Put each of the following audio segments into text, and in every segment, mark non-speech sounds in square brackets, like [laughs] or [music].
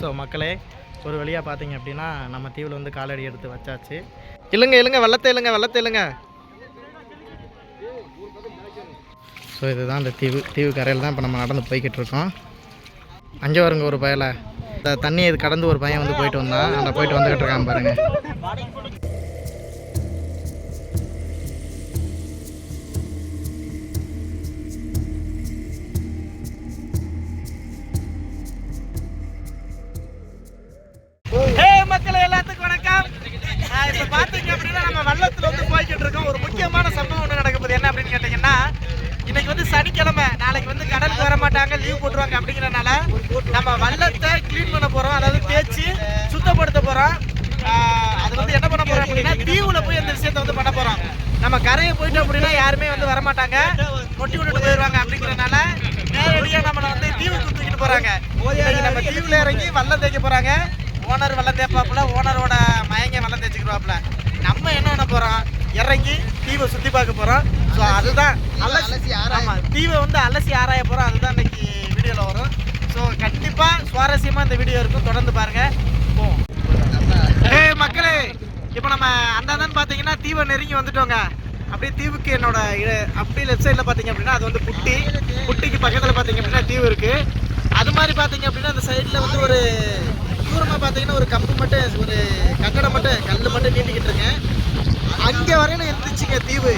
So மக்களே ஒரு வழியாக பார்த்தீங்க அப்படின்னா நம்ம தீவில் வந்து காலடி எடுத்து வச்சாச்சு. இல்லைங்க இல்லைங்க வெள்ளத்தை இல்லைங்க வெள்ளத்தை இல்லைங்க. ஸோ இதுதான் இந்த தீவு தீவு கரையில் தான் இப்போ நம்ம நடந்து போய்கிட்டு இருக்கோம். அங்கே வருங்க ஒரு பயலை. இந்த தண்ணி இது கடந்து ஒரு பையன் வந்து போயிட்டு வந்தான். அந்த போயிட்டு வந்துக்கிட்டு இருக்கான் பாருங்கள் அப்படின்னா தீவுல போய் அந்த விஷயத்தை வந்து பண்ண போறோம் நம்ம கரையை போயிட்டோம் அப்படின்னா யாருமே வந்து வர மாட்டாங்க கொட்டி விட்டுட்டு போயிடுவாங்க அப்படிங்கறனால நேரடியா நம்மளை வந்து தீவுக்கு தூக்கிட்டு போறாங்க. நம்ம தீவுல இறங்கி வல்லம் தேய்க்க போறாங்க. ஓனர் வெள்ளம் தேய்ப்பாப்புல ஓனரோட மயங்க வெள்ளம் தேய்ச்சிக்கிடுவாப்புல. நம்ம என்ன பண்ண போறோம்? இறங்கி தீவை சுத்தி பார்க்க போறோம். ஸோ அதுதான் அலசி ஆமா தீவை வந்து அலசி ஆராய போறோம். அதுதான் இன்னைக்கு வீடியோல வரும். ஸோ கண்டிப்பா சுவாரஸ்யமா இந்த வீடியோ இருக்கும். தொடர்ந்து பாருங்க. போவோம். மக்களே இப்போ நம்ம அந்தாதான் பார்த்தீங்கன்னா தீவை நெருங்கி வந்துட்டோங்க. அப்படியே தீவுக்கு என்னோட அப்படியே லெஃப்ட் சைடில் பார்த்தீங்க அப்படின்னா அது வந்து குட்டி. குட்டிக்கு பக்கத்தில் பார்த்தீங்க அப்படின்னா தீவு இருக்குது அது மாதிரி பார்த்தீங்க அப்படின்னா அந்த சைடில் வந்து ஒரு தூரமாக பார்த்தீங்கன்னா ஒரு கம்பு மட்டும் ஒரு கட்டடம் மட்டும் கல் மட்டும் நீட்டிக்கிட்டு இருக்கேன். அங்கே வரையில இருந்துச்சுங்க தீவு.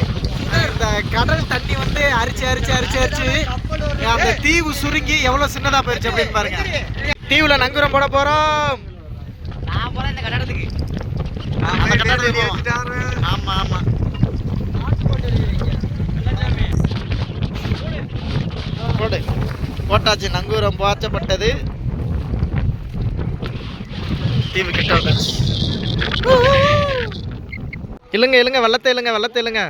இந்த கடல் தண்ணி வந்து அரிச்சு அரிச்சு அரிச்சு அரிச்சு அந்த தீவு சுருங்கி எவ்வளோ சின்னதாக போயிருச்சு அப்படின்னு பாருங்க. தீவுல நங்குரம் போட போகிறோம் நான் போறேன் இந்த கட்டடத்துக்கு. அந்த கட்டடத்துக்கு போவோம். ஆமா ஆமா. போடு. போட்டாச்சு. நங்கூரம் போச்சப்பட்டது தீவு கிட்ட இல்லைங்க இல்லைங்க வெள்ளத்தை இல்லைங்க வெள்ளத்தை இல்லைங்க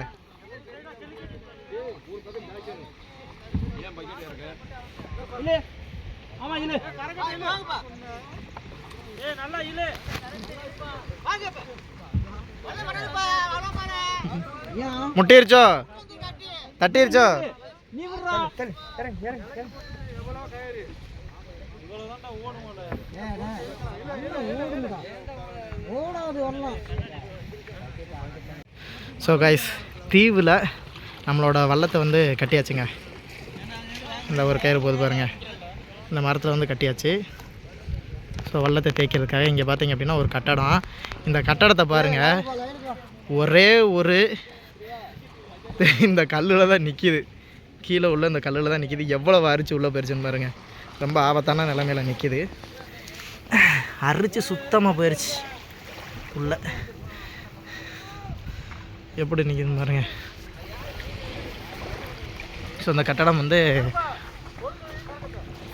முட்டிருச்சோ? தட்டிருச்சோ? ஸோ கைஸ் தீவில் நம்மளோட வள்ளத்தை வந்து கட்டியாச்சுங்க. இந்த ஒரு கயிறு போது பாருங்கள் இந்த மரத்தில் வந்து கட்டியாச்சு. ஸோ வல்லத்தை தேய்க்கிறதுக்காக இங்கே பார்த்தீங்க அப்படின்னா ஒரு கட்டடம். இந்த கட்டடத்தை பாருங்கள் ஒரே ஒரு இந்த கல்லில் தான் நிற்கிது கீழே உள்ள இந்த கல்லில் தான் நிற்கிது எவ்வளோ அரிச்சு உள்ளே போயிருச்சுன்னு பாருங்கள் ரொம்ப ஆபத்தான நிலமையில நிற்கிது அரிச்சு சுத்தமாக போயிடுச்சு உள்ள. எப்படி நிற்கிதுன்னு பாருங்கள் ஸோ அந்த கட்டடம் வந்து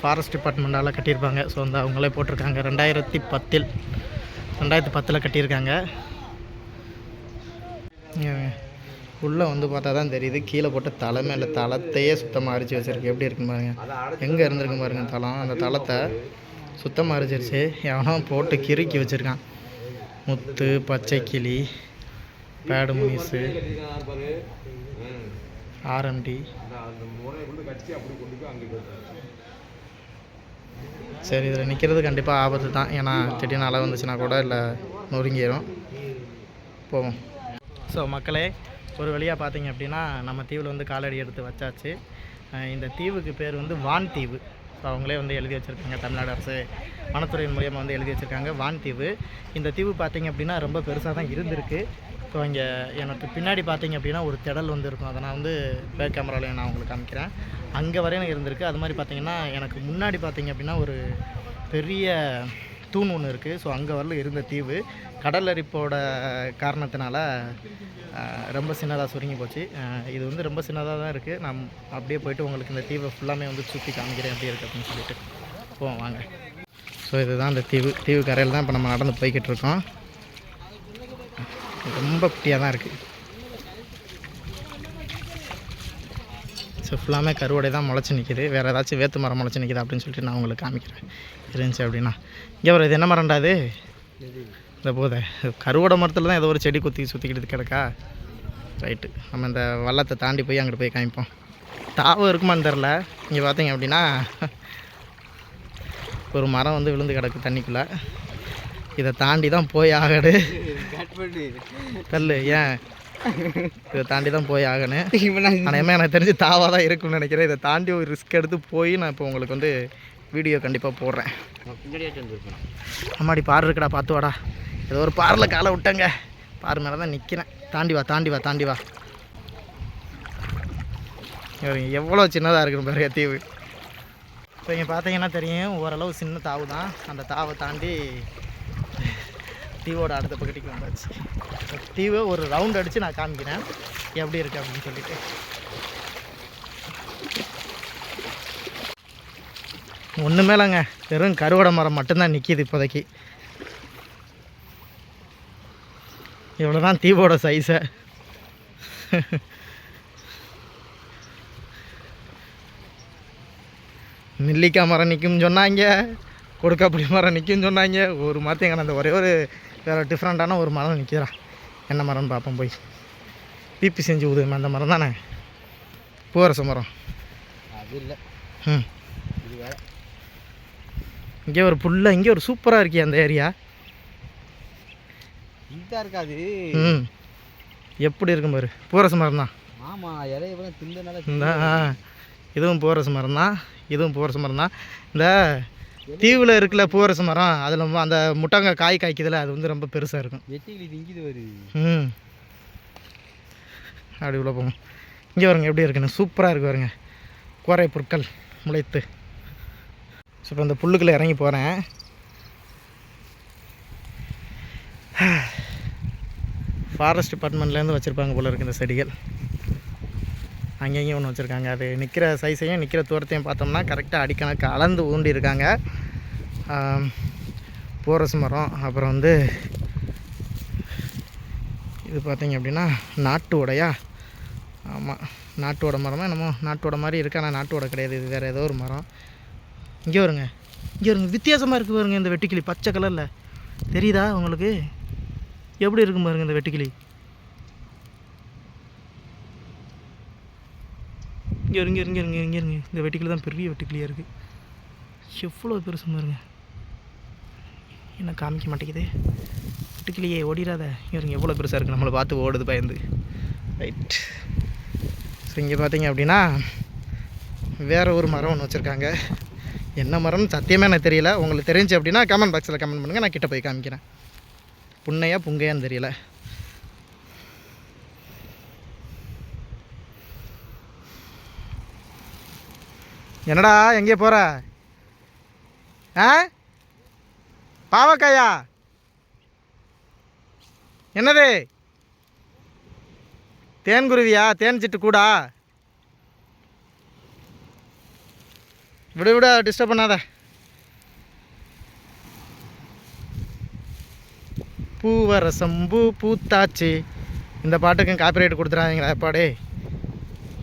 ஃபாரஸ்ட் டிபார்ட்மெண்ட்டால் கட்டியிருப்பாங்க. ஸோ அந்த அவங்களே போட்டிருக்காங்க. ரெண்டாயிரத்தி பத்தில். ரெண்டாயிரத்தி பத்தில் கட்டியிருக்காங்க. உள்ளே வந்து பார்த்தா தான் தெரியுது. கீழே போட்ட தலை மேலே தளத்தையே சுத்தமாக அரிச்சு வச்சுருக்கு. எப்படி இருக்குன்னு பாருங்க. எங்கே இருந்திருக்கு பாருங்க தளம். அந்த தளத்தை சுத்தமாக அரிச்சிருச்சு. எவனோ போட்டு கிறுக்கி வச்சுருக்கான். முத்து பச்சை கிளி பேடு முனிஸு ஆர்எம்டி சரி இதில் நிற்கிறது கண்டிப்பாக ஆபத்து தான். ஏன்னா திடீர்னு அலை வந்துச்சுன்னா கூட இல்லை நொறுங்கிடும் போவோம். ஸோ மக்களே ஒரு வழியாக பார்த்தீங்க அப்படின்னா நம்ம தீவில் வந்து காலடி எடுத்து வச்சாச்சு. இந்த தீவுக்கு பேர் வந்து வான் தீவு. ஸோ அவங்களே வந்து எழுதி வச்சுருக்காங்க தமிழ்நாடு அரசு வனத்துறையின் மூலியமாக வந்து எழுதி வச்சுருக்காங்க வான் தீவு. இந்த தீவு பார்த்தீங்க அப்படின்னா ரொம்ப பெருசாக தான் இருந்திருக்கு. ஸோ இங்கே எனக்கு பின்னாடி பார்த்தீங்க அப்படின்னா ஒரு திடல் வந்து இருக்கும். அதை நான் வந்து பேக் கேமராவில் நான் உங்களுக்கு காமிக்கிறேன் அங்கே வரையும் இருந்திருக்கு. அது மாதிரி பார்த்தீங்கன்னா எனக்கு முன்னாடி பார்த்தீங்க அப்படின்னா ஒரு பெரிய தூண் ஒன்று இருக்குது ஸோ அங்கே வரல இருந்த தீவு. கடல் அரிப்போட காரணத்தினால ரொம்ப சின்னதாக சுருங்கி போச்சு. இது வந்து ரொம்ப சின்னதாக தான் இருக்குது நான் அப்படியே போயிட்டு உங்களுக்கு இந்த தீவை ஃபுல்லாமே வந்து சுற்றி காமிக்கிறேன் எப்படி இருக்குது அப்படின்னு சொல்லிட்டு. போவோம் வாங்க. ஸோ இதுதான் அந்த தீவு. தீவு கரையில் தான் இப்போ நம்ம நடந்து போய்கிட்டு இருக்கோம். ரொம்ப குட்டியாக தான் இருக்குது ஸோ ஃபுல்லாமே கருவடை தான் முளைச்சி நிற்கிது வேறு ஏதாச்சும் வேத்து மரம் முளைச்சி நிற்கிது அப்படின்னு சொல்லிட்டு நான் உங்களுக்கு காமிக்கிறேன். இருந்துச்சு அப்படின்னா. இங்கே வர இது என்ன மரம்டா இந்த போதை. கருவடை மரத்தில் தான் ஏதோ ஒரு செடி குத்தி சுற்றிக்கிட்டு கிடக்கா? ரைட்டு நம்ம இந்த வள்ளத்தை தாண்டி போய் அங்கிட்டு போய் காமிப்போம். தாவம் இருக்குமான்னு தெரில. இங்கே பார்த்தீங்க அப்படின்னா ஒரு மரம் வந்து விழுந்து கிடக்கு தண்ணிக்குள்ளே. இதை தாண்டி தான் போய் ஆகடு. தள்ளு ஏன்? இதை தாண்டி தான் போய் ஆகணும். [laughs] ஆனால் எனக்கு தெரிஞ்சு தாவாக தான் இருக்கும்னு நினைக்கிறேன். இதை தாண்டி ஒரு ரிஸ்க் எடுத்து போய் நான் இப்போ உங்களுக்கு வந்து வீடியோ கண்டிப்பாக போடுறேன். அம்மாடி பாரு இருக்குடா பார்த்து வாடா. ஏதோ ஒரு பாரில் காலை விட்டங்க. பாரு மேலே தான் நிற்கிறேன் தாண்டி வா தாண்டி வா தாண்டி வா. எவ்வளோ சின்னதாக இருக்குது பாருங்க தீவு. இப்போ இங்கே பார்த்தீங்கன்னா தெரியும் ஓரளவு சின்ன தாவு தான். அந்த தாவை தாண்டி தீவோட அடுத்த பக்கத்துக்கு வந்தாச்சு. தீவை ஒரு ரவுண்ட் அடித்து நான் காமிக்கிறேன் எப்படி இருக்கு அப்படின்னு சொல்லிட்டு. ஒன்றுமே இல்லைங்க. வெறும் கருவடை மரம் மட்டும்தான் நிற்கிது இப்போதைக்கு. இவ்வளோ தான் தீவோட சைஸை நெல்லிக்காய் மரம் நிற்கும்னு சொன்னாங்க. கொடுக்காப்புளி மரம் நிற்கும்னு சொன்னாங்க. ஒரு மரத்தையும் அந்த ஒரே ஒரு வேறு டிஃப்ரெண்ட்டான ஒரு மரம் நிற்கிறா என்ன மரம்னு பார்ப்போம் போய். பிபி செஞ்சு ஊதுமே அந்த மரம் தானே? பூவரச மரம். அது இல்லை. ம். இது வேற. இங்கே ஒரு புல்ல இங்கே ஒரு சூப்பராக இருக்கே அந்த ஏரியா. இதாக இருக்காது. ம். எப்படி இருக்கும் பாரு. பூரச மரம் தான். ஆமாம் இலைய கூட திண்டனால இதுவும் பூவரச மரம் தான். இதுவும் பூவரச மரம் தான். இந்த தீவில் இருக்குல்ல பூவரச மரம் அதில் அந்த முட்டங்க காய் காய்க்குதுல அது வந்து ரொம்ப பெருசாக இருக்கும். ம். அப்படி உள்ள போகும் இங்கே வருங்க எப்படி இருக்குன்னு. சூப்பராக இருக்கு பாருங்க. கோரை புற்கள் முளைத்து. ஸோ இப்போ இந்த புல்லுக்குள்ளே இறங்கி போகிறேன் ஃபாரஸ்ட் டிபார்ட்மெண்ட்லேருந்து வச்சுருப்பாங்க போல இருக்கு இந்த செடிகள். அங்கேயும் ஒன்று வச்சுருக்காங்க. அது நிற்கிற சைஸையும் நிற்கிற தூரத்தையும் பார்த்தோம்னா கரெக்டாக அடிக்கணக்கு அளந்து ஊண்டி இருக்காங்க போரஸ் மரம் அப்புறம் வந்து இது பார்த்திங்க அப்படின்னா நாட்டு உடையா? ஆமாம் நாட்டோட மரமாக என்னமோ? நாட்டோட மாதிரி இருக்குது ஆனால் நாட்டோட கிடையாது. இது வேறு ஏதோ ஒரு மரம். இங்கே வருங்க. இங்கே வருங்க. வித்தியாசமாக இருக்குது பாருங்க இந்த வெட்டுக்கிளி. பச்சை கலரில் தெரியுதா உங்களுக்கு? எப்படி இருக்கும் பாருங்க இந்த வெட்டுக்கிளி? இங்கே இருங்க இருங்க இருங்க இங்கே இருங்க. இந்த வெட்டிக்கிளி தான் பெரிய வெட்டிக்கிளியாக இருக்குது எவ்வளோ பெருசு பாருங்க என்ன காமிக்க மாட்டேங்குது. வெட்டுக்கிளியே ஓடிடாத இவருங்க எவ்வளோ பெருசாக இருக்குது நம்மளை பார்த்து ஓடுது பயந்து. ரைட் ஸோ இங்கே பார்த்தீங்க அப்படின்னா வேறு ஒரு மரம் ஒன்று வச்சுருக்காங்க. என்ன மரம்னு சத்தியமே எனக்கு தெரியல. உங்களுக்கு தெரிஞ்சு அப்படின்னா கமெண்ட் பாக்ஸில் கமெண்ட் பண்ணுங்கள் நான் கிட்டே போய் காமிக்கிறேன். புண்ணையா புங்கையான்னு தெரியல. என்னடா எங்கே போகிற ஆ? பாவக்காயா? என்னது? தேன் குருவியா? தேன் சிட்டு கூடா? விடு விட டிஸ்டர்ப் பண்ணாத. பூவரசம் பூ பூத்தாச்சு. இந்த பாட்டுக்கும் காப்பிரைட் கொடுத்துறாதீங்களா எப்பாடே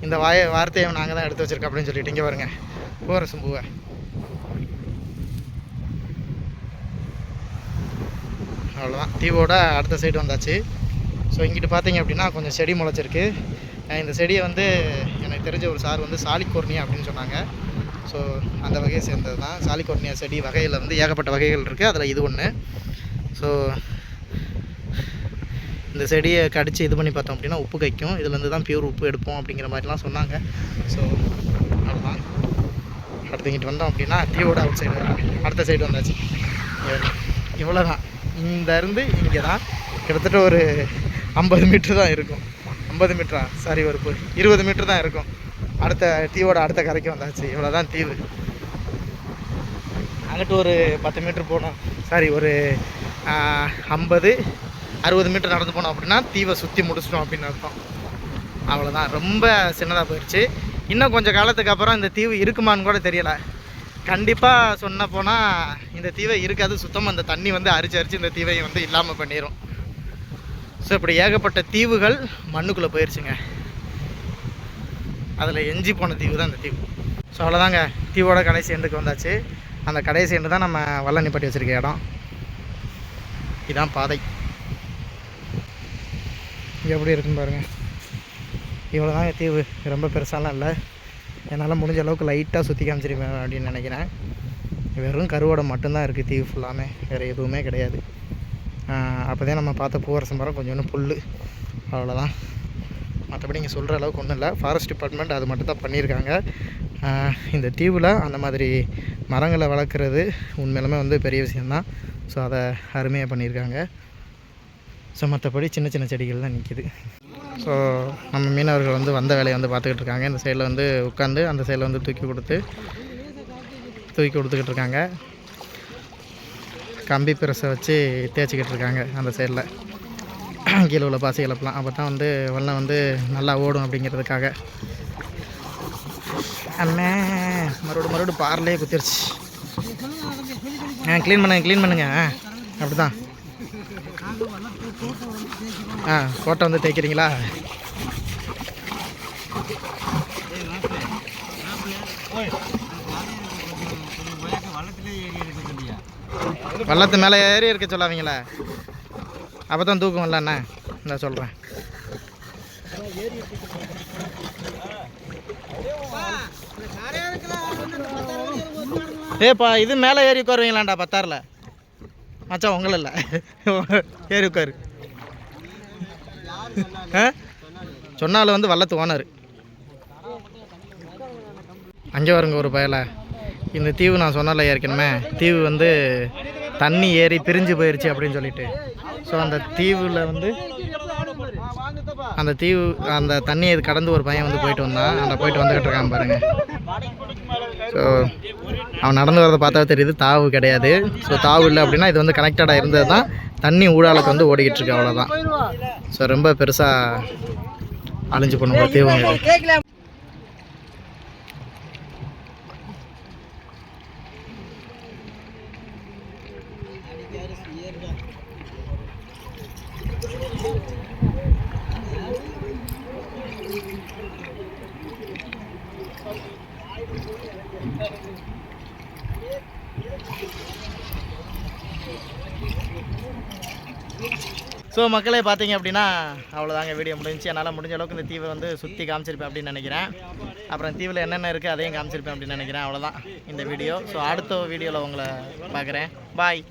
இந்த வாய வார்த்தையை நாங்கள் தான் எடுத்து வச்சுருக்கோம் அப்படின்னு சொல்லிட்டு இங்கே வருங்க பூவரசம் பூவை அவ்வளோதான் தீவோட அடுத்த சைடு வந்தாச்சு. ஸோ இங்கிட்டு பார்த்தீங்க அப்படின்னா கொஞ்சம் செடி முளைச்சிருக்கு. இந்த செடியை வந்து எனக்கு தெரிஞ்ச ஒரு சார் வந்து சாலிக்கோர்னியா அப்படின்னு சொன்னாங்க. ஸோ அந்த வகையை சேர்ந்தது தான். சாலிக்கோர்னியா செடி வகையில் வந்து ஏகப்பட்ட வகைகள் இருக்குது அதில் இது ஒன்று ஸோ இந்த செடியை கடித்து இது பண்ணி பார்த்தோம் அப்படின்னா உப்பு கைக்கும் இதுலேருந்து தான் பியூர் உப்பு எடுப்போம் அப்படிங்கிற மாதிரிலாம் சொன்னாங்க. ஸோ அவ்வளோதான் அடுத்தங்கிட்டு வந்தோம் அப்படின்னா தீவோட அவுட் சைடு அடுத்த சைடு வந்தாச்சு. இவ்வளோ தான் இந்த இருந்து இங்கே தான் கிட்டத்தட்ட ஒரு ஐம்பது மீட்ரு தான் இருக்கும். ஐம்பது மீட்டரா சாரி ஒரு இருபது மீட்ரு தான் இருக்கும். அடுத்த தீவோட அடுத்த கரைக்கு வந்தாச்சு. இவ்வளோ தான் தீவு. அங்கிட்டு ஒரு பத்து மீட்ரு போனோம். சாரி ஒரு ஐம்பது அறுபது மீட்டர் நடந்து போனோம் அப்படின்னா தீவை சுற்றி முடிச்சிட்டோம் அப்படின்னு அர்த்தம். அவ்வளோதான் ரொம்ப சின்னதாக போயிடுச்சு இன்னும் கொஞ்சம் காலத்துக்கு அப்புறம் இந்த தீவு இருக்குமான்னு கூட தெரியல. கண்டிப்பாக சொன்ன போனால் இந்த தீவை இருக்காது. சுத்தமாக அந்த தண்ணி வந்து அரிச்சு அரிச்சு இந்த தீவை வந்து இல்லாமல் பண்ணிடும் ஸோ இப்படி ஏகப்பட்ட தீவுகள் மண்ணுக்குள்ளே போயிடுச்சுங்க அதில் எஞ்சி போன தீவு தான் இந்த தீவு. ஸோ அவ்வளோதாங்க தீவோட கடைசி எண்டுக்கு வந்தாச்சு. அந்த கடைசி எண்டு தான் நம்ம வல்ல நிப்பாட்டி வச்சுருக்க இடம். இதான் பாதை. எப்படி இருக்குன்னு பாருங்கள் இவ்வளோ தாங்க தீவு ரொம்ப பெருசாலாம் இல்லை. என்னால் முடிஞ்ச அளவுக்கு லைட்டாக சுற்றி காமிச்சிருப்பேன் அப்படின்னு நினைக்கிறேன். வெறும் கருவோடை மட்டும்தான் இருக்குது தீவு ஃபுல்லாமே வேறு எதுவுமே கிடையாது. அப்போ தான் நம்ம பார்த்த பூவரசம் மரம் கொஞ்சோண்டு புல் அவ்வளோதான் மற்றபடி இங்கே சொல்கிற அளவுக்கு ஒன்றும் இல்லை. ஃபாரஸ்ட் டிபார்ட்மெண்ட் அது மட்டும் தான் பண்ணியிருக்காங்க இந்த தீவில் அந்த மாதிரி மரங்களை வளர்க்குறது உண்மையிலுமே வந்து பெரிய விஷயந்தான் ஸோ அதை அருமையாக பண்ணியிருக்காங்க. ஸோ மற்றபடி சின்ன சின்ன செடிகள் தான் நிற்கிது ஸோ நம்ம மீனவர்கள் வந்து வந்த வேலையை வந்து பார்த்துக்கிட்டு இருக்காங்க. இந்த சைடில் வந்து உட்காந்து அந்த சைடில் வந்து தூக்கி கொடுத்து தூக்கி கொடுத்துக்கிட்டு இருக்காங்க. கம்பி பிரஸை வச்சு தேய்ச்சிக்கிட்டு இருக்காங்க அந்த சைடில் கீழே உள்ள பாசி இழப்பலாம். அப்போ தான் வந்து வெள்ளம் வந்து நல்லா ஓடும் அப்படிங்கிறதுக்காக. அண்ணே மறுபடியும் மறுபடியும் பார்லேயே குத்திருச்சு. ஆ க்ளீன் பண்ணுங்க க்ளீன் பண்ணுங்க. அப்படி தான் ஆ ஃபோட்டோ வந்து தேய்க்கிறீங்களா? வள்ளத்து மேலே ஏறி இருக்க சொல்லாதீங்களா. அப்போ தான் தூக்கம் இல்லைண்ணே நான் சொல்கிறேன் ஏப்பா இது மேலே ஏறி உட்காருவீங்களாண்டா பத்தாரில் மச்சான் உங்களை இல்லை. ஏறி உட்காரு. சொன்னாலும் வந்து வல்லத்து ஓனர். அங்கே வருங்க ஒரு பயல. இந்த தீவு நான் சொன்னல ஏற்கனவே. தீவு வந்து தண்ணி ஏறி பிரிஞ்சு போயிடுச்சு அப்படின்னு சொல்லிட்டு. ஸோ அந்த தீவில் வந்து அந்த தீவு அந்த தண்ணியை கடந்து ஒரு பையன் வந்து போயிட்டு வந்தான். அந்த போயிட்டு வந்துக்கிட்டு இருக்கான் பாருங்க. ஸோ அவன் நடந்து வரதை பார்த்தா தெரியுது தாவு கிடையாது. ஸோ தாவு இல்லை அப்படின்னா இது வந்து கனெக்டடாக இருந்தது தான் தண்ணி ஊழாலுக்கு வந்து ஓடிக்கிட்டு இருக்கு அவ்வளோதான் ஸோ ரொம்ப பெருசாக அழிஞ்சு பண்ணுங்க Thank you. ஸோ மக்களே பார்த்தீங்க அப்படின்னா அவ்வளோதாங்க வீடியோ முடிஞ்சுச்சு. என்னால் முடிஞ்ச அளவுக்கு இந்த தீவை வந்து சுற்றி காமிச்சிருப்பேன் அப்படின்னு நினைக்கிறேன். அப்புறம் தீவில் என்னென்ன இருக்குது அதையும் காமிச்சிருப்பேன் அப்படின்னு நினைக்கிறேன். அவ்வளோதான் இந்த வீடியோ ஸோ அடுத்த வீடியோவில் உங்களை பார்க்குறேன். பாய்